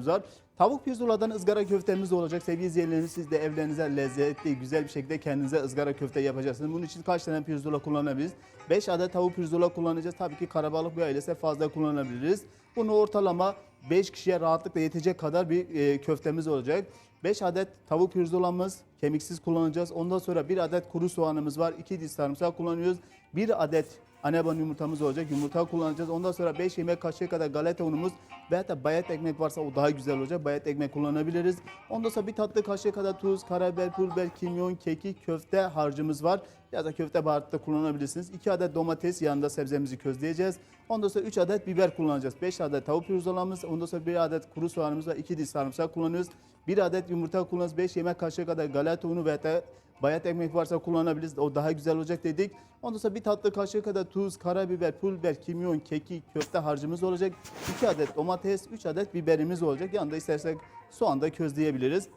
köftelerimiz var. Tavuk pirzoladan ızgara köftemiz olacak. Sevgili izleyicilerimiz siz de evlerinize lezzetli, güzel bir şekilde kendinize ızgara köfte yapacaksınız. Bunun için kaç tane pirzola kullanabiliriz? 5 adet tavuk pirzola kullanacağız. Tabii ki karabalık bir ailese fazla kullanabiliriz. Bunu ortalama 5 kişiye rahatlıkla yetecek kadar bir e, köftemiz olacak. 5 adet tavuk pirzolamız kemiksiz kullanacağız. Ondan sonra 1 adet kuru soğanımız var. 2 diş sarımsak kullanıyoruz. 1 adet Aneban yumurtamız olacak. Yumurta kullanacağız. Ondan sonra 5 yemek kaşığı kadar galeta unumuz veya da bayat ekmek varsa o daha güzel olacak. Bayat ekmek kullanabiliriz. Ondan sonra bir tatlı kaşığı kadar tuz, karabiber, pul biber, kimyon, kekik, köfte harcımız var. Ya da köfte baharatı da kullanabilirsiniz. 2 adet domates yanında sebzemizi közleyeceğiz. Ondan sonra 3 adet biber kullanacağız. 5 adet tavuk pirzolamız, ondan sonra 1 adet kuru soğanımız ve 2 diş sarımsak kullanıyoruz. 1 adet yumurta kullanıyoruz. 5 yemek kaşığı kadar galeta unu veya da Bayat ekmek varsa kullanabiliriz. O daha güzel olacak dedik. Ondan sonra bir tatlı kaşığı kadar tuz, karabiber, pul biber, kimyon, kekik, köfte harcımız olacak. 2 adet domates, 3 adet biberimiz olacak. Yanında istersek soğan da közleyebiliriz.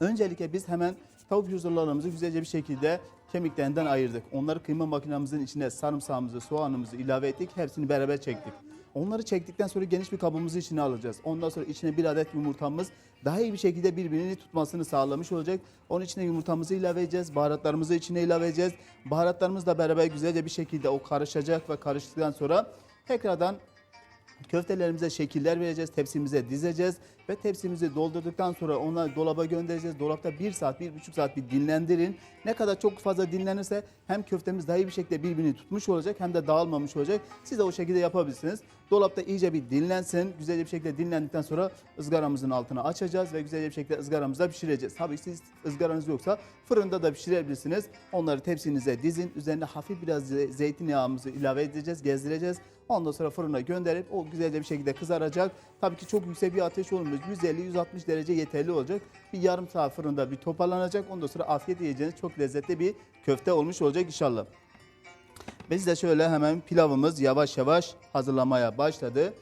Öncelikle biz hemen tavuk pirzolalarımızı güzelce bir şekilde kemiklerinden ayırdık. Onları kıyma makinemizin içine sarımsağımızı, soğanımızı ilave ettik. Hepsini beraber çektik. Onları çektikten sonra geniş bir kabımızın içine alacağız. Ondan sonra içine bir adet yumurtamız daha iyi bir şekilde birbirini tutmasını sağlamış olacak. Onun içine yumurtamızı ilave edeceğiz. Baharatlarımızı içine ilave edeceğiz. Baharatlarımızla beraber güzelce bir şekilde o karışacak ve karıştıktan sonra tekrardan Köftelerimize şekiller vereceğiz, tepsimize dizeceğiz ve tepsimizi doldurduktan sonra onları dolaba göndereceğiz. Dolapta 1 saat, 1,5 saat bir dinlendirin. Ne kadar çok fazla dinlenirse hem köftemiz daha iyi bir şekilde birbirini tutmuş olacak hem de dağılmamış olacak. Siz de o şekilde yapabilirsiniz. Dolapta iyice bir dinlensin. Güzelce bir şekilde dinlendikten sonra ızgaramızın altını açacağız ve güzelce bir şekilde ızgaramızda pişireceğiz. Tabii siz ızgaranız yoksa fırında da pişirebilirsiniz. Onları tepsinize dizin. Üzerine hafif biraz ze- zeytinyağımızı ilave edeceğiz, gezdireceğiz. Ondan sonra fırına gönderip o güzelce bir şekilde kızaracak. Tabii ki çok yüksek bir ateş olmuyor. 150-160 derece yeterli olacak. Bir yarım saat fırında bir toparlanacak. Ondan sonra afiyet yiyeceğiniz çok lezzetli bir köfte olmuş olacak inşallah. Biz de şöyle hemen pilavımız yavaş yavaş hazırlamaya başladı.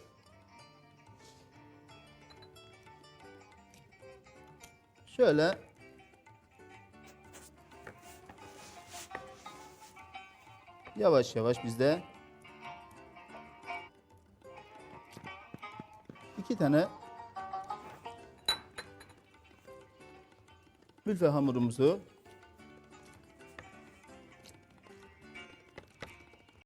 Şöyle yavaş yavaş biz de iki tane mülfe hamurumuzu